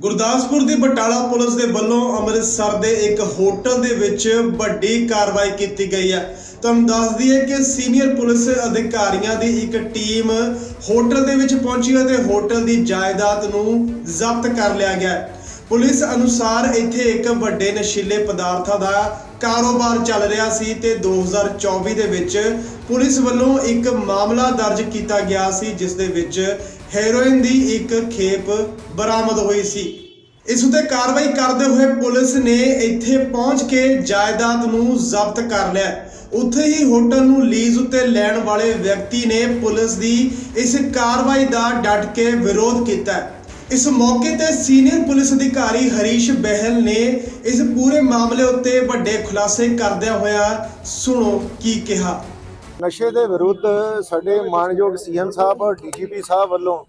ਗੁਰਦਾਸਪੁਰ ਦੀ Batala police ਦੇ ਵੱਲੋਂ ਅੰਮ੍ਰਿਤਸਰ ਦੇ ਇੱਕ ਹੋਟਲ ਦੇ ਵਿੱਚ ਵੱਡੀ ਕਾਰਵਾਈ ਕੀਤੀ ਗਈ ਹੈ। ਤੁਹਾਨੂੰ ਦੱਸ ਦਈਏ ਕਿ ਸੀਨੀਅਰ ਪੁਲਿਸ ਅਧਿਕਾਰੀਆਂ ਦੀ ਇੱਕ ਟੀਮ ਹੋਟਲ ਦੇ ਵਿੱਚ ਪਹੁੰਚੀ ਅਤੇ ਹੋਟਲ ਦੀ ਜਾਇਦਾਦ ਨੂੰ ਜ਼ਬਤ ਕਰ ਲਿਆ ਗਿਆ ਪੁਲਿਸ ਅਨੁਸਾਰ ਇੱਥੇ ਇੱਕ ਵੱਡੇ ਨਸ਼ੀਲੇ ਪਦਾਰਥਾਂ ਦਾ ਕਾਰੋਬਾਰ ਚੱਲ ਰਿਹਾ ਸੀ ਤੇ 2024 ਦੇ ਵਿੱਚ ਪੁਲਿਸ ਵੱਲੋਂ ਇੱਕ ਮਾਮਲਾ ਦਰਜ ਕੀਤਾ ਗਿਆ ਸੀ, ਜਿਸ ਦੇ ਵਿੱਚ ਹੈਰੋਇਨ ਦੀ ਇੱਕ ਖੇਪ ਬਰਾਮਦ ਹੋਈ ਸੀ। ਇਸ ਉਤੇ ਕਾਰਵਾਈ ਕਰਦੇ ਹੋਏ ਪੁਲਿਸ ਨੇ ਇੱਥੇ ਪਹੁੰਚ ਕੇ ਜਾਇਦਾਦ ਨੂੰ ਜ਼ਬਤ ਕਰ ਲਿਆ। ਉੱਥੇ ਹੀ ਹੋਟਲ ਨੂੰ ਲੀਜ਼ ਉੱਤੇ ਲੈਣ ਵਾਲੇ ਵਿਅਕਤੀ ਨੇ ਪੁਲਿਸ ਦੀ ਇਸ ਕਾਰਵਾਈ ਦਾ ਡਟ ਕੇ ਵਿਰੋਧ ਕੀਤਾ। ਇਸ ਮੌਕੇ ਤੇ ਸੀਨੀਅਰ ਪੁਲਿਸ ਅਧਿਕਾਰੀ ਹਰੀਸ਼ ਬਹਿਲ ਨੇ ਇਸ ਪੂਰੇ ਮਾਮਲੇ ਉੱਤੇ ਵੱਡੇ ਖੁਲਾਸੇ ਕਰਦਿਆਂ ਹੋਇਆ ਸੁਣੋ ਕੀ ਕਿਹਾ। ਨਸ਼ੇ ਦੇ ਵਿਰੁੱਧ ਸਾਡੇ ਮਾਨਯੋਗ ਸੀਐਮ ਸਾਹਿਬ ਔਰ ਡੀਜੀਪੀ ਸਾਹਿਬ ਵੱਲੋਂ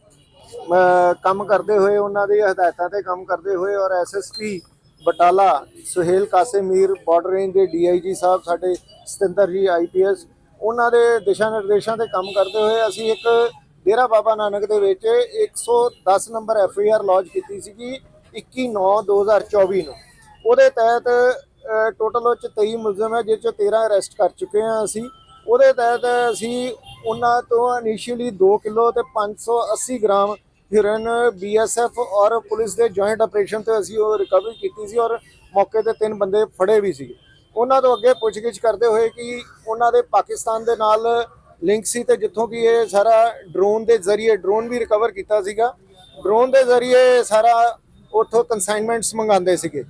ਕੰਮ ਕਰਦੇ ਹੋਏ ਉਹਨਾਂ ਦੇ ਹਦਾਇਤਾਂ ਤੇ ਕੰਮ ਕਰਦੇ ਹੋਏ ਔਰ SSP Batala Suhail Kasemir border range ਦੇ ਡੀਆਈਜੀ ਸਾਹਿਬ ਸਾਡੇ ਸਤਿੰਦਰ ਜੀ ਆਈਪੀਐਸ ਉਹਨਾਂ ਦੇ ਦਿਸ਼ਾ ਨਿਰਦੇਸ਼ਾਂ ਤੇ ਕੰਮ ਕਰਦੇ ਹੋਏ ਅਸੀਂ ਇੱਕ ਡੇਰਾ ਬਾਬਾ ਨਾਨਕ ਦੇ ਵਿੱਚ 110 ਨੰਬਰ ਐਫਆਈਆਰ ਲੌਂਚ ਕੀਤੀ ਸੀਗੀ 21/9/2024 ਨੂੰ ਉਹਦੇ ਤਹਿਤ ਟੋਟਲ ਉਹ 'ਚ 23 ਮੁਲਜ਼ਮ ਹੈ ਜਿਸ ਚੋਂ 13 ਅਰੈਸਟ ਕਰ ਚੁੱਕੇ ਹਾਂ ਅਸੀਂ। ਉਹਦੇ ਤਹਿਤ ਅਸੀਂ ਉਹਨਾਂ ਤੋਂ ਇਨੀਸ਼ੀਅਲੀ 2 ਕਿਲੋ ਤੇ 580 ਗ੍ਰਾਮ ਹਿਰਨ ਬੀਐਸਐਫ ਔਰ ਪੁਲਿਸ ਦੇ ਜੁਆਇੰਟ ਆਪਰੇਸ਼ਨ ਤੇ ਅਸੀਂ ਉਹ ਰਿਕਵਰੀ ਕੀਤੀ ਸੀ ਔਰ ਮੌਕੇ ਤੇ ਤਿੰਨ ਬੰਦੇ ਫੜੇ ਵੀ ਸੀ ਉਹਨਾਂ ਤੋਂ ਅੱਗੇ ਪੁੱਛਗਿੱਛ ਕਰਦੇ ਹੋਏ ਕਿ ਉਹਨਾਂ ਦੇ ਪਾਕਿਸਤਾਨ ਦੇ ਨਾਲ ਲਿੰਕ ਸੀ ਤੇ ਜਿੱਥੋਂ ਕਿ ਇਹ ਸਾਰਾ ਡਰੋਨ ਦੇ ਜ਼ਰੀਏ ਡਰੋਨ ਵੀ ਰਿਕਵਰ ਕੀਤਾ ਸੀਗਾ। ਡਰੋਨ ਦੇ ਜ਼ਰੀਏ ਸਾਰਾ ਉੱਥੋਂ ਕਨਸਾਈਨਮੈਂਟਸ ਮੰਗਾਉਂਦੇ ਸੀਗੇ।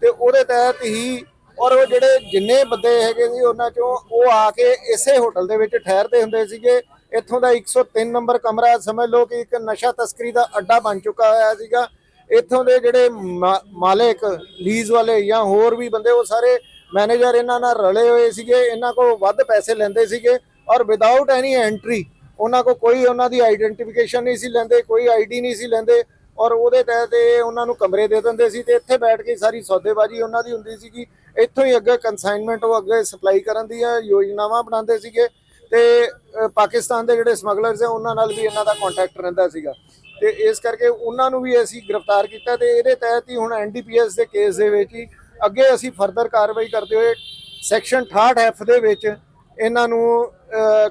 ਤੇ ਉਹਦੇ ਤਹਿਤ ਹੀ ਔਰ ਉਹ ਜਿਹੜੇ ਜਿੰਨੇ ਬੰਦੇ ਹੈਗੇ ਸੀ, ਉਹਨਾਂ ਚੋਂ ਉਹ ਆ ਕੇ ਇਸੇ ਹੋਟਲ ਦੇ ਵਿੱਚ ਠਹਿਰਦੇ ਹੁੰਦੇ ਸੀਗੇ। ਇੱਥੋਂ ਦਾ 103 ਨੰਬਰ ਕਮਰਾ, ਸਮਝ ਲਓ ਕਿ ਇੱਕ ਨਸ਼ਾ ਤਸਕਰੀ ਦਾ ਅੱਡਾ ਬਣ ਚੁੱਕਾ ਹੋਇਆ ਸੀਗਾ। ਇੱਥੋਂ ਦੇ ਜਿਹੜੇ ਮਾ- ਮਾਲਕ, ਲੀਜ਼ ਵਾਲੇ ਜਾਂ ਹੋਰ ਵੀ ਬੰਦੇ, ਉਹ ਸਾਰੇ ਮੈਨੇਜਰ ਇਹਨਾਂ ਨਾਲ ਰਲੇ ਹੋਏ ਸੀਗੇ। ਇਹਨਾਂ ਕੋਲ ਵੱਧ ਪੈਸੇ ਲੈਂਦੇ ਸੀਗੇ ਔਰ ਵਿਦਆਊਟ ਐਨੀ ਐਂਟਰੀ ਉਹਨਾਂ ਕੋ ਕੋਈ ਉਹਨਾਂ ਦੀ ਆਈਡੈਂਟੀਫਿਕੇਸ਼ਨ ਨਹੀਂ ਸੀ ਲੈਂਦੇ, ਕੋਈ ਆਈਡੀ ਨਹੀਂ ਸੀ ਲੈਂਦੇ। ਔਰ ਉਹਦੇ ਤਹਿਤ ਇਹ ਉਹਨਾਂ ਨੂੰ ਕਮਰੇ ਦੇ ਦਿੰਦੇ ਸੀ ਤੇ ਇੱਥੇ ਬੈਠ ਕੇ ਸਾਰੀ ਸੌਦੇਬਾਜ਼ੀ ਉਹਨਾਂ ਦੀ ਹੁੰਦੀ ਸੀਗੀ। ਇੱਥੋਂ ਹੀ ਅੱਗੇ ਕਨਸਾਈਨਮੈਂਟ ਉਹ ਅੱਗੇ ਸਪਲਾਈ ਕਰਨ ਦੀਆਂ ਯੋਜਨਾਵਾਂ ਬਣਾਉਂਦੇ ਸੀਗੇ ਤੇ ਪਾਕਿਸਤਾਨ ਦੇ ਜਿਹੜੇ ਸਮਗਲਰਸ ਹੈ ਉਹਨਾਂ ਨਾਲ ਵੀ ਇਹਨਾਂ ਦਾ ਕੰਟੈਕਟ ਰਹਿੰਦਾ ਸੀਗਾ। ਤੇ ਇਸ ਕਰਕੇ ਉਹਨਾਂ ਨੂੰ ਵੀ ਅਸੀਂ ਗ੍ਰਿਫਤਾਰ ਕੀਤਾ ਤੇ ਇਹਦੇ ਤਹਿਤ ਹੀ ਹੁਣ ਐਨਡੀਪੀਐਸ ਦੇ ਕੇਸ ਦੇ ਵਿੱਚ ਹੀ ਅੱਗੇ ਅਸੀਂ ਫਰਦਰ ਕਾਰਵਾਈ ਕਰਦੇ ਹੋਏ ਸੈਕਸ਼ਨ 68 ਐਫ ਦੇ ਵਿੱਚ ਇਹਨਾਂ ਨੂੰ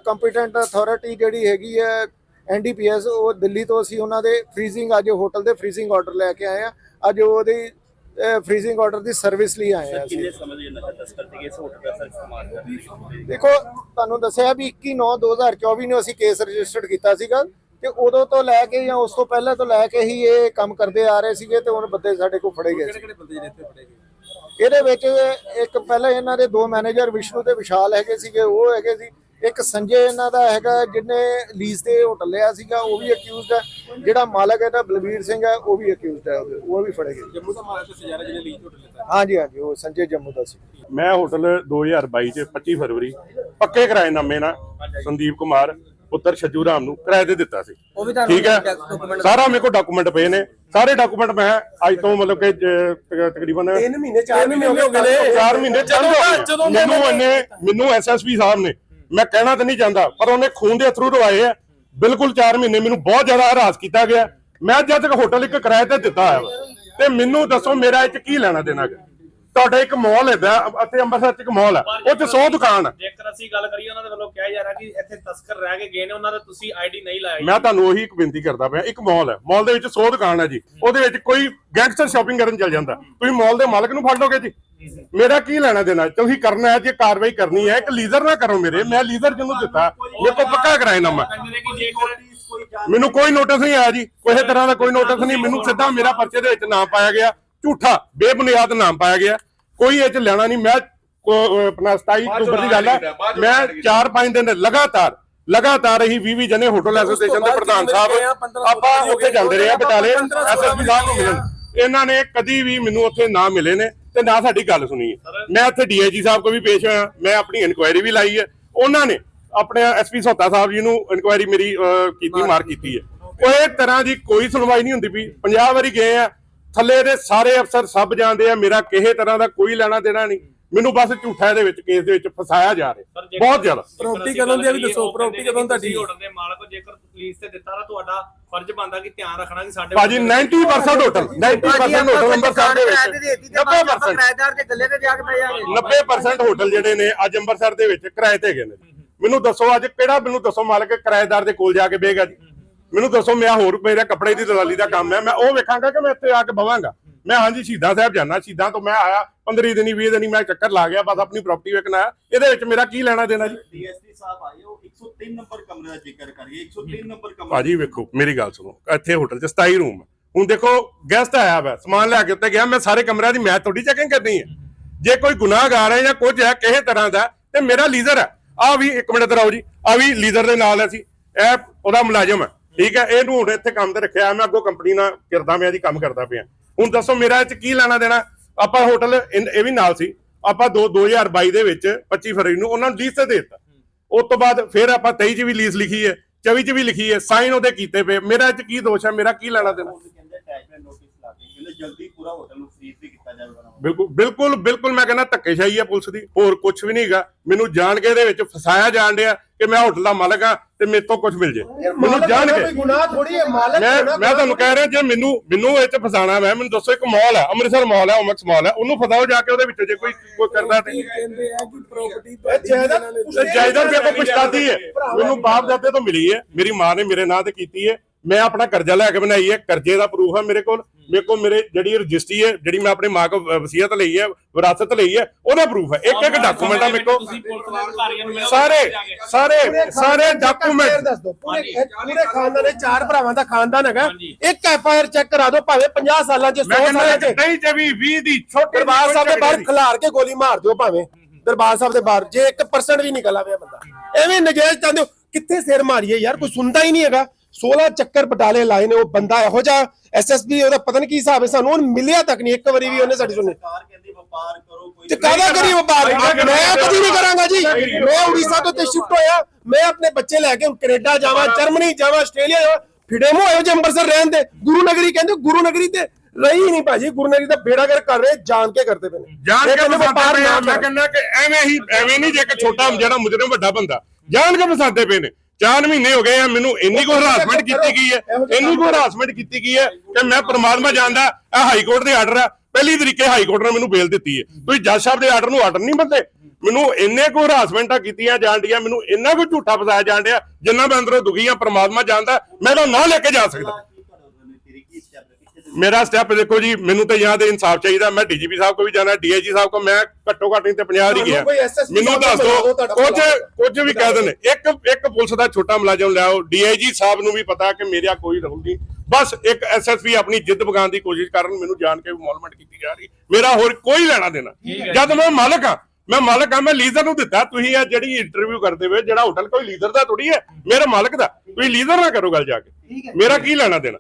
ਕੰਪੀਟੈਂਟ ਅਥਾਰਟੀ ਜਿਹੜੀ ਹੈਗੀ ਹੈ ਐਨਡੀਪੀਐਸ ਉਹ ਦਿੱਲੀ ਤੋਂ ਅਸੀਂ ਉਹਨਾਂ ਦੇ ਫ੍ਰੀਜ਼ਿੰਗ ਅੱਜ ਹੋਟਲ ਦੇ ਫ੍ਰੀਜ਼ਿੰਗ ਆਰਡਰ ਲੈ ਕੇ ਆਏ ਆ। ਅੱਜ ਉਹਦੀ ਫ੍ਰੀਜ਼ਿੰਗ ਆਰਡਰ ਦੀ ਸਰਵਿਸ ਲਈ ਆਏ ਆ ਅਸੀਂ। ਕਿੰਨੇ ਸਮਝ ਇਹ ਨਸ਼ਾ ਤਸਕਰ ਤੇ ਇਸ ਹੋਟਲ ਦਾ ਸਰ ਇਸਤੇਮਾਲ ਕਰ ਰਹੇ ਸੀ ਦੇਖੋ ਤੁਹਾਨੂੰ ਦੱਸਿਆ ਵੀ 21/9/2024 ਨੂੰ ਅਸੀਂ ਕੇਸ ਰਜਿਸਟਰਡ ਕੀਤਾ ਸੀਗਾ ਤੇ ਉਦੋਂ ਤੋਂ ਲੈ ਕੇ ਜਾਂ ਉਸ ਤੋਂ ਪਹਿਲਾਂ ਤੋਂ ਲੈ ਕੇ ਹੀ ਇਹ ਕੰਮ ਕਰਦੇ ਆ ਰਹੇ ਸੀਗੇ ਤੇ ਹੁਣ ਬੰਦੇ ਸਾਡੇ ਕੋਲ ਫੜੇ ਗਏ ਸੀ। ਕਿਹੜੇ ਬੰਦੇ ਜਿਹੜੇ ਇੱਥੇ ਫੜੇ ਗਏ? ਇਹਦੇ ਵਿੱਚ ਇੱਕ ਪਹਿਲਾਂ ਇਹਨਾਂ ਦੇ ਦੋ ਮੈਨੇਜਰ ਵਿਸ਼ਨੂੰ ਤੇ ਵਿਸ਼ਾਲ ਹੈਗੇ ਸੀਗੇ ਉਹ ਹੈਗੇ ਸੀ। ਇੱਕ ਸੰਜੇ ਇਹਨਾਂ ਦਾ ਹੈਗਾ ਜਿਹਨੇ ਲੀਜ਼ ਤੇ ਹੋਟਲ ਲਿਆ ਸੀਗਾ ਉਹ ਵੀ ਅਕਿਊਜ਼ਡ ਹੈ। ਜਿਹੜਾ ਮਾਲਕ ਹੈ ਤਾਂ ਬਲਬੀਰ ਸਿੰਘ ਹੈ ਉਹ ਵੀ ਅਕਿਊਜ਼ਡ ਹੈ ਉਹ ਵੀ ਫੜੇ ਗਏ। ਜੰਮੂ ਦਾ ਮਾਲਕ ਸਜਾਰਾ ਜਿਹਨੇ ਲੀਜ਼ ਹੋਟਲ ਲਿੱਤਾ ਹਾਂਜੀ ਹਾਂਜੀ ਉਹ ਸੰਜੇ ਜੰਮੂ ਦਾ ਸੀ। ਮੈਂ ਹੋਟਲ 2022 ਚ 25 ਫਰਵਰੀ ਪੱਕੇ ਕਿਰਾਏਨਾਮੇ ਨਾਲ ਸੰਦੀਪ ਕੁਮਾਰ ਪੁੱਤਰ ਛੱਜੂ ਰਾਮ ਨੂੰ ਕਿਰਾਏ ਤੇ ਦਿੱਤਾ ਸੀ। ਉਹ ਵੀ ਤੁਹਾਨੂੰ ਠੀਕ ਹੈ? ਸਾਰਾ ਮੇਰੇ ਕੋਲ ਡਾਕੂਮੈਂਟ ਪਏ ਨੇ। ਸਾਰੇ ਡਾਕੂਮੈਂਟ ਮੈਂ ਅੱਜ ਤੋਂ ਮਤਲਬ ਕਿ ਤਕਰੀਬਨ 3 ਮਹੀਨੇ 4 ਮਹੀਨੇ ਹੋ ਗਏ ਨੇ। 4 ਮਹੀਨੇ ਚੱਲ ਮੈਨੂੰ ਇਹਨੇ ਮੈਨੂੰ ਐਸਐਸਪੀ ਸਾਹਿਬ ਨੇ ਮੈਂ ਕਹਿਣਾ ਤਾਂ ਨਹੀਂ ਚਾਹੁੰਦਾ, ਪਰ ਉਹਨੇ ਖੂਨ ਦੇ ਅਥਰੂ ਰਵਾਏ ਆ। ਬਿਲਕੁਲ 4 ਮਹੀਨੇ ਮੈਨੂੰ ਬਹੁਤ ਜ਼ਿਆਦਾ ਹਰਾਸ ਕੀਤਾ ਗਿਆ। ਮੈਂ ਜਦ ਤੱਕ ਹੋਟਲ ਇੱਕ ਕਿਰਾਏ ਤੇ ਦਿੱਤਾ ਹੋਇਆ ਤੇ ਮੈਨੂੰ ਦੱਸੋ ਮੇਰਾ ਇਹ ਚ ਕੀ ਲੈਣਾ ਦੇਣਾ ਗਾ? ਤੁਹਾਡਾ ਇੱਕ ਮਾਲ ਹੈਗਾ ਅਤੇ ਅੰਮ੍ਰਿਤਸਰ ਚ ਇੱਕ ਮਾਲ ਹੈ। ਚ 100 ਦੁਕਾਨ। ਆ ਜੇਕਰ ਅਸੀਂ ਗੱਲ ਕਰੀਏ ਉਹਨਾਂ ਦੇ ਵੱਲੋਂ ਕਿਹਾ ਜਾ ਰਿਹਾ ਕਿ ਇੱਥੇ ਤਸਕਰ ਰਹਿ ਕੇ ਗਏ ਨੇ ਉਹਨਾਂ ਦਾ ਤੁਸੀਂ ਆਈਡੀ ਨਹੀਂ ਲਾਇਆ ਮੈਂ ਤੁਹਾਨੂੰ ਉਹੀ ਇੱਕ ਬੇਨਤੀ ਕਰਦਾ ਪਿਆ ਇੱਕ ਮਾਲ ਹੈ। ਮਾਲ ਦੇ ਵਿੱਚ 100 ਦੁਕਾਨ ਹੈ ਜੀ। ਉਹਦੇ ਵਿੱਚ ਕੋਈ ਗੈਂਗਸਟਰ ਸ਼ਾਪਿੰਗ ਕਰਨ ਚੱਲ ਜਾਂਦਾ। ਤੁਸੀਂ ਮਾਲ ਦੇ ਮਾਲਕ ਨੂੰ ਫੜ ਲੋਗੇ ਜੀ। ਮੇਰਾ ਕੀ ਲੈਣਾ ਦੇਣਾ? ਤੁਸੀਂ ਕਰਨਾ ਹੈ ਜੇ ਕਾਰਵਾਈ ਕਰਨੀ ਹੈ ਇੱਕ ਲੀਜ਼ਰ ਨਾ ਕਰੋ ਮੇਰੇ। ਮੈਂ ਲੀਜ਼ਰ ਜਿਹਨੂੰ ਦਿੱਤਾ। ਮੇਰੇ ਕੋਲ ਪੱਕਾ ਕਰਾਏ ਨਾ ਮੈਂ। ਕਿ ਮੈਨੂੰ ਕੋਈ ਨੋਟਿਸ ਨਹੀਂ ਆਇਆ ਜੀ। ਕੋਈ ਤਰ੍ਹਾਂ ਦਾ ਕੋਈ ਨੋਟਿਸ ਨਹੀਂ। ਮੈਨੂੰ ਸਿੱਧਾ ਮੇਰਾ ਪਰਚੇ ਦੇ ਵਿੱਚ ਨਾਮ ਪਾਇਆ ਗਿਆ। ਝੂਠਾ ਬੇਬੁਨਿਆਦ ਨਾਮ ਪਾਇਆ ਗਿਆ। ਕੋਈ ਇਹ ਚ ਲੈਣਾ ਨਹੀਂ। ਮੈਂ ਕੋ- ਆਪਣਾ 27 ਅਕਤੂਬਰ ਦੀ ਗੱਲ ਹੈ। ਮੈਂ 4-5 ਦਿਨ ਲਗਾਤਾਰ ਲਗਾਤਾਰ ਹੀ 20 ਜਨੇ ਹੋਟਲ ਐਸੋਸੀਏਸ਼ਨ ਦੇ ਪ੍ਰਧਾਨ ਸਾਹਿਬ ਆਪਾਂ ਉੱਥੇ ਜਾਂਦੇ ਰਹੇ ਆ ਬਟਾਲੇ। ਐਸਐਸਪੀ ਸਾਹਿਬ ਨੂੰ ਮਿਲਣ। ਇਹਨਾਂ ਨੇ ਕਦੀ ਵੀ ਮੈਨੂੰ ਉੱਥੇ ਨਾ ਮਿਲੇ ਨੇ ਤੇ ਨਾ ਸਾਡੀ ਗੱਲ ਸੁਣੀ ਹੈ। ਮੈਂ ਉੱਥੇ ਡੀਆਈਜੀ ਸਾਹਿਬ ਕੋਲ ਵੀ ਪੇਸ਼ ਹੋਇਆ। ਮੈਂ ਆਪਣੀ ਇਨਕੁਆਇਰੀ ਵੀ ਲਾਈ ਹੈ। ਉਹਨਾਂ ਨੇ ਆਪਣੇ ਐਸਪੀ ਸੋਤਾ ਸਾਹਿਬ ਜੀ ਨੂੰ ਇਨਕੁਆਇਰੀ ਮੇਰੀ ਅਹ, ਕੀਤੀ ਮਾਰ ਕੀਤੀ ਹੈ। ਕੋਈ ਤਰ੍ਹਾਂ ਦੀ ਕੋਈ ਸੁਣਵਾਈ ਨਹੀਂ ਹੁੰਦੀ ਪਈ। 50 ਵਾਰੀ ਗਏ ਆ। ਥੱਲੇ ਦੇ ਸਾਰੇ ਅਫਸਰ ਸਭ ਜਾਣਦੇ ਆ ਮੇਰਾ ਕਿਸੇ ਤਰ੍ਹਾਂ ਦਾ ਕੋਈ ਲੈਣਾ ਦੇਣਾ ਨਹੀਂ। ਮੈਨੂੰ ਬਸ ਝੂਠਾ ਇਹਦੇ ਵਿੱਚ ਕੇਸ ਦੇ ਵਿੱਚ ਫਸਾਇਆ ਜਾ ਰਿਹਾ। ਬਹੁਤ ਜ਼ਿਆਦਾ। ਅਸੀਂ ਕਦੋਂ ਦੀ ਆ ਵੀ ਦੱਸੋ, ਕਹਿੰਦੇ ਕਦੋਂ ਤੁਹਾਡੀ? ਹੋਟਲ ਦੇ ਮਾਲਕ ਜੇਕਰ ਪੁਲਿਸ ਤੇ ਦਿੱਤਾ ਤਾਂ ਤੁਹਾਡਾ ਫਰਜ਼ ਬਣਦਾ ਕਿ ਧਿਆਨ ਰੱਖਣਾ ਕਿ ਸਾਡੇ ਭਾਜੀ 90% ਹੋਟਲ 90% ਹੋਟਲ ਅੰਮ੍ਰਿਤਸਰ ਦੇ ਵਿੱਚ। 90% ਕਿਰਾਏਦਾਰ ਦੇ ਗੱਲੇ ਤੇ ਜਾ ਕੇ ਬਹਿ ਜਾਗੇ 90% ਹੋਟਲ ਜਿਹੜੇ ਨੇ ਅੱਜ ਅੰਮ੍ਰਿਤਸਰ ਦੇ ਵਿੱਚ ਕਿਰਾਏ ਤੇ ਹੈਗੇ ਨੇ। ਮੈਨੂੰ ਦੱਸੋ ਅੱਜ ਕਿਹੜਾ ਮੈਨੂੰ ਦੱਸੋ ਮਾਲਕ ਕਿਰਾਏਦਾਰ ਦੇ ਕੋਲ ਜਾ ਕੇ ਬੇਗਾ ਜੀ? ਮੈਨੂੰ ਦੱਸੋ ਮੈਂ ਹੋਰ ਮੇਰਾ ਕੱਪੜੇ ਦੀ ਦਲਾਲੀ ਦਾ ਕੰਮ ਹੈ ਮੈਂ ਉਹ ਵੇਖਾਂਗਾ ਕਿ ਮੈਂ ਇੱਥੇ ਆ ਕੇ ਬਵਾਂਗਾ। ਮੈਂ ਹਾਂਜੀ ਸ਼ਹੀਦਾਂ ਸਾਹਿਬ ਜਾਣਾ ਸ਼ਹੀਦਾਂ ਤੋਂ ਮੈਂ ਆਇਆ 15 ਦਿਨੀ 20 ਦਿਨੀ ਮੈਂ ਚੱਕਰ ਲਾ ਗਿਆ ਬਸ ਆਪਣੀ ਪ੍ਰਾਪਰਟੀ ਵੇਖਣਾ ਹੈ। ਇਹਦੇ ਵਿੱਚ ਮੇਰਾ ਕੀ ਲੈਣਾ ਦੇਣਾ ਜੀ? ਡੀਐਸਪੀ ਸਾਹਿਬ ਆਏ ਉਹ 103 ਨੰਬਰ ਕਮਰੇ ਦਾ ਜ਼ਿਕਰ ਕਰੀਏ 103 ਨੰਬਰ ਕਮਰਾ ਭਾਜੀ ਵੇਖੋ ਮੇਰੀ ਗੱਲ ਸੁਣੋ ਇੱਥੇ ਹੋਟਲ 'ਚ 27 ਰੂਮ ਹੈ। ਹੁਣ ਦੇਖੋ ਗੈਸਟ ਆਇਆ ਵਾ ਸਮਾਨ ਲੈ ਕੇ ਉੱਤੇ ਗਿਆ ਮੈਂ ਸਾਰੇ ਕਮਰਿਆਂ ਦੀ ਮੈਂ ਤੁਹਾਡੀ ਚੈਕਿੰਗ ਕਰਨੀ ਹੈ। ਜੇ ਕੋਈ ਗੁਨਾਹਗਾਰ ਹੈ ਜਾਂ ਕੁਝ ਹੈ ਕਿਸੇ ਤਰ੍ਹਾਂ ਦਾ ਤੇ ਮੇਰਾ ਲੀਡਰ ਹੈ। ਆ ਵੀ ਇੱਕ ਮਿੰਟ ਦਰਾਓ ਜੀ ਆ ਵੀ ਲੀਡਰ ਦੇ ਨਾਲ ਅਸੀਂ ਇਹ ਉਹਦਾ ਮੁਲਾਜ਼ਮ ਹੈ। ਠੀਕ ਹੈ ਇਹਨੂੰ ਹੁਣ ਇੱਥੇ ਕੰਮ ਤੇ ਰੱਖਿਆ ਮੈਂ ਅੱਗੋਂ ਕੰਪਨੀ ਨਾਲ ਕਰਦਾ ਪਿਆ ਜੀ ਕੰਮ ਕਰਦਾ ਪਿਆ। ਹੁਣ ਦੱਸੋ ਮੇਰਾ ਇਹ ਚ ਕੀ ਲੈਣਾ ਦੇਣਾ? ਆਪਾਂ ਹੋਟਲ ਇਹ ਵੀ ਨਾਲ ਸੀ। ਆਪਾਂ 2 2022 ਦੇ ਵਿੱਚ 25 ਫਰਵਰੀ ਨੂੰ ਉਹਨਾਂ ਨੂੰ ਲੀਜ਼ ਤੇ ਦੇ ਦਿੱਤਾ। ਉਸ ਤੋਂ ਬਾਅਦ ਫਿਰ ਆਪਾਂ 23 ਚ ਵੀ ਲੀਜ਼ ਲਿਖੀ ਹੈ 24 ਚ ਵੀ ਲਿਖੀ ਹੈ ਸਾਈਨ ਉਹਦੇ ਕੀਤੇ ਪਏ। ਮੇਰਾ ਇਹ ਚ ਕੀ ਦੋਸ਼ ਹੈ ਮੇਰਾ ਕੀ ਲੈਣਾ ਦੇਣਾ? ਉਹ ਕਹਿੰਦੇ ਅਟੈਚਮੈਂਟ ਨੋਟਿਸ ਲਾ ਕੇ ਕਹਿੰਦੇ ਜਲਦੀ ਪੂਰਾ ਹੋਟਲ ਨੂੰ ਫ੍ਰੀਜ਼ ਵੀ ਕੀਤਾ ਜਾਵੇਗਾ ਬਿਲਕੁਲ ਬਿਲਕੁਲ ਬਿਲਕੁਲ ਮੈਂ ਕਹਿੰਦਾ ਧੱਕੇਸ਼ਾਹੀ ਹੈ ਪੁਲਿਸ ਦੀ ਹੋਰ ਕੁਝ ਵੀ ਨਹੀਂਗਾ ਮੈਨੂੰ ਜਾਣ ਕੇ ਇਹਦੇ ਵਿੱਚ ਫਸਾਇਆ ਜਾਣ ਡਿਆ। ਕਿ ਮੈਂ ਹੋਟਲ ਦਾ ਮਾਲਕ ਆ ਤੇ ਮੇਰੇ ਤੋਂ ਕੁਝ ਮਿਲ ਜੇ। ਮੈਨੂੰ ਜਾਣ ਕੇ ਕੋਈ ਗੁਨਾਹ ਥੋੜੀ ਹੈ ਮਾਲਕ ਮੈਂ ਮੈਂ ਤੁਹਾਨੂੰ ਕਹਿ ਰਿਹਾ ਜੇ ਮੈਨੂੰ ਮੈਨੂੰ ਇਹ ਚ ਫਸਾਣਾ ਮੈਂ ਮੈਨੂੰ ਦੱਸੋ ਇੱਕ ਮਾਲ ਹੈ ਅੰਮ੍ਰਿਤਸਰ ਮਾਲ ਹੈ ਓਮਕਸ ਮਾਲ ਹੈ ਉਹਨੂੰ ਫਸਾਓ ਜਾ ਕੇ ਉਹਦੇ ਵਿੱਚੋਂ ਜੇ ਕੋਈ ਕੋਈ ਕਰਦਾ ਤੇ ਕਹਿੰਦੇ ਆ ਕਿ ਪ੍ਰਾਪਰਟੀ ਜਾਇਦਾਦ ਤੇ ਜਾਇਦਾਦ ਮੇਰੇ ਕੋਲ ਪਛਤਾਦੀ ਹੈ। ਮੈਨੂੰ ਬਾਪ ਦਾਦੇ ਤੋਂ ਮਿਲੀ ਹੈ ਮੇਰੀ ਮਾਂ ਨੇ ਮੇਰੇ ਨਾਂ ਤੇ ਕੀਤੀ ਹੈ। ਮੈਂ ਆਪਣਾ ਕਰਜ਼ਾ ਲੈ ਕੇ ਬਣਾਈ ਹੈ ਕਰਜ਼ੇ ਦਾ ਪ੍ਰੂਫ ਹੈ ਮੇਰੇ ਕੋਲ। ਮੇਰੇ ਕੋਲ ਮੇਰੇ ਜਿਹੜੀ ਰਜਿਸਟਰੀ ਹੈ ਜਿਹੜੀ ਮੈਂ ਆਪਣੇ ਮਾਂ ਵਸੀਅਤ ਲਈ ਹੈ ਵਿਰਾਸਤ ਲਈ ਹੈ ਉਹਦਾ ਪ੍ਰੂਫ ਹੈ। ਇੱਕ ਇੱਕ ਡਾਕੂਮੈਂਟ ਆ ਮੇਰੇ ਕੋਲ। ਸਾਰੇ ਜਾ। ਸਾਰੇ ਸਾਰੇ ਡਾਕੂਮੈਂਟ ਦੱਸ ਦੋ ਪੂਰੇ ਪੂਰੇ ਖਾਨਦਾਨ ਦੇ ਚਾਰ ਭਰਾਵਾਂ ਦਾ ਖਾਨਦਾਨ ਹੈਗਾ। ਇੱਕ ਐਫ ਆਈ ਆਰ ਚੈੱਕ ਕਰਾ ਦਿਓ ਭਾਵੇਂ 50 ਸਾਲਾਂ ਚ 100 ਮੈਂ ਸਾਲਾਂ ਚ। ਨਹੀਂ ਜਵੀ 20 ਦੀ ਛੋਟੀ ਦਰਬਾਰ ਸਾਹਿਬ ਦੇ ਬਾਹਰ ਖਿਲਾਰ ਕੇ ਗੋਲੀ ਮਾਰ ਦਿਓ ਭਾਵੇਂ। ਦਰਬਾਰ ਸਾਹਿਬ ਦੇ ਬਾਹਰ ਜੇ 1% ਵੀ ਨਿਕਲ ਆਵੇ ਬੰਦਾ। ਐਵੇਂ ਨਜਾਇਜ਼ ਚਾਹੁੰਦੇ ਹੋ ਕਿੱਥੇ ਸਿਰ ਮਾਰੀਏ ਯਾਰ ਕੋਈ ਸੁਣਦਾ ਹੀ ਨਹੀਂ ਹੈਗਾ। 16 ਚੱਕਰ ਬਟਾਲੇ ਲਾਏ ਨੇ ਉਹ ਬੰਦਾ ਇਹੋ ਜਿਹਾ ਐਸਐਸਪੀ ਉਹਦਾ ਪਤਾ ਨਹੀਂ ਕੀ ਹਿਸਾਬ ਹੈ ਸਾਨੂੰ ਉਹ ਮਿਲਿਆ ਤੱਕ ਨਹੀਂ ਇੱਕ ਵਾਰੀ ਵੀ ਉਹਨੇ ਸਾਡੀ ਸੁਣੀ। ਸਰਕਾਰ ਕਹਿੰਦੀ ਵਪਾਰ ਕਰੋ ਕੋਈ ਤੇ ਕਾਹਦਾ ਕਰੀ ਵਪਾਰ? ਮੈਂ ਕਦੀ ਨਹੀਂ ਕਰਾਂਗਾ ਜੀ। ਮੈਂ ਉੜੀਸਾ ਤੋਂ ਤੇ ਸ਼ਿਫਟ ਹੋਇਆ ਮੈਂ ਆਪਣੇ ਬੱਚੇ ਲੈ ਕੇ ਕੈਨੇਡਾ ਜਾਵਾਂ ਜਰਮਨੀ ਜਾਵਾਂ ਆਸਟ੍ਰੇਲੀਆ ਜਾਵਾਂ ਫਿੜੇਮੋ ਇਹੋ ਜਿਹੇ ਅੰਮ੍ਰਿਤਸਰ ਰਹਿਣ ਦੇ। ਗੁਰੂ ਨਗਰੀ ਕਹਿੰਦੇ ਗੁਰੂ ਨਗਰੀ ਤੇ ਰਹੀ ਨਹੀਂ ਭਾਜੀ ਗੁਰੂ ਨਗਰੀ ਦਾ ਬੇੜਾ ਕਰ ਕਰ ਰਹੇ ਜਾਣ ਕੇ ਕਰਦੇ ਪਏ ਨੇ। ਜਾਣ ਕੇ ਵਪਾਰ ਨਾ ਮੈਂ। ਕਹਿੰਦਾ ਕਿ ਐਵੇਂ ਹੀ ਐਵੇਂ ਨਹੀਂ ਜੇ ਕਿ ਛੋਟਾ ਜਿਹੜਾ ਮੁਜਰਮ ਵੱਡਾ ਬੰਦਾ ਜਾਣ ਕੇ ਫਸਾਦੇ ਪਏ ਨੇ। ਚਾਰ ਮਹੀਨੇ ਹੋ ਗਏ ਆ ਮੈਨੂੰ ਇੰਨੀ ਕੋ ਹਰਾਸਮੈਂਟ ਕੀਤੀ ਗਈ ਹੈ ਇੰਨੀ ਕੋ ਹਰਾਸਮੈਂਟ ਕੀਤੀ ਗਈ ਹੈ ਕਿ ਮੈਂ ਪ੍ਰਮਾਤਮਾ ਜਾਣਦਾ ਇਹ ਹਾਈ ਕੋਰਟ ਦੇ ਆਰਡਰ ਆ। ਪਹਿਲੀ ਤਰੀਕੇ ਹਾਈ ਕੋਰਟ ਨੇ ਮੈਨੂੰ ਬੇਲ ਦਿੱਤੀ ਹੈ। ਤੁਸੀਂ ਜੱਜ ਸਾਹਿਬ ਦੇ ਆਰਡਰ ਨੂੰ ਆਰਡਰ ਨਹੀਂ ਬੰਦੇ ਮੈਨੂੰ ਇੰਨੇ ਕੋ ਹਰਾਸਮੈਂਟਾਂ ਕੀਤੀਆਂ ਜਾਣ ਡੀਆਂ ਮੈਨੂੰ ਇੰਨਾ ਕੋ ਝੂਠਾ ਫਸਾਇਆ ਜਾਣ ਡਿਆ ਜਿੰਨਾ ਮੈਂ ਅੰਦਰੋਂ ਦੁਖੀ ਆ ਪ੍ਰਮਾਤਮਾ ਜਾਣਦਾ ਮੈਂ ਤਾਂ ਨਾ ਲੈ ਕੇ ਜਾ ਸਕਦਾ ਕੀ ਕਰੋ ਤੇਰੀ ਕੀ ਸਟੈਪ ਕਿੱਥੇ ਤੇ ਮੇਰਾ ਸਟੈਪ ਦੇਖੋ ਜੀ ਮੈਨੂੰ ਤਾਂ ਯਹਾਂ ਤੇ ਇਨਸਾਫ ਚਾਹੀਦਾ ਮੈਂ ਡੀਜੀਪੀ ਸਾਹਿਬ ਕੋ ਵੀ ਜਾਣਾ ਡੀਆਈਜੀ ਸਾਹਿਬ ਕੋ ਮੈਂ ਘੱਟੋ ਘੱਟ ਨਹੀਂ ਤੇ 50 ਹੀ ਗਿਆ। ਮੈਨੂੰ ਦੱਸ ਦਿਓ ਕੁਝ। ਕੁਝ ਵੀ ਕਹਿ ਦੇਣ ਇੱਕ ਇੱਕ ਪੁਲਿਸ ਦਾ ਛੋਟਾ ਮੁਲਾਜ਼ਮ ਲਿਆਓ ਡੀਆਈਜੀ ਸਾਹਿਬ ਨੂੰ ਵੀ ਪਤਾ ਕਿ ਮੇਰਾ ਕੋਈ ਰੋਲ ਨਹੀਂ। ਬਸ ਇੱਕ ਐਸਐਸਪੀ ਆਪਣੀ ਜਿੱਦ ਬਗਾਉਣ ਦੀ ਕੋਸ਼ਿਸ਼ ਕਰਨ ਮੈਨੂੰ ਜਾਣ ਕੇ ਇਨਵੋਲਵਮੈਂਟ ਕੀਤੀ ਜਾ ਰਹੀ। ਮੇਰਾ ਹੋਰ ਕੋਈ ਲੈਣਾ ਦੇਣਾ। ਜਦ ਮੈਂ ਮਾਲਕ ਆ ਮੈਂ ਮਾਲਕ ਆ ਮੈਂ ਲੀਡਰ ਨੂੰ ਦਿੱਤਾ। ਤੁਸੀਂ ਇਹ ਜਿਹੜੀ ਇੰਟਰਵਿਊ ਕਰਦੇ ਵੇ ਜਿਹੜਾ ਹੋਟਲ ਕੋਈ ਲੀਡਰ ਦਾ ਥੋੜੀ ਹੈ ਮੇਰੇ ਮਾਲਕ ਦਾ। ਤੁਸੀਂ ਲੀਡਰ ਨਾ ਕਰੋ ਗੱਲ ਜਾ ਕੇ। ਮੇਰਾ ਕੀ ਲੈਣਾ ਦੇਣਾ?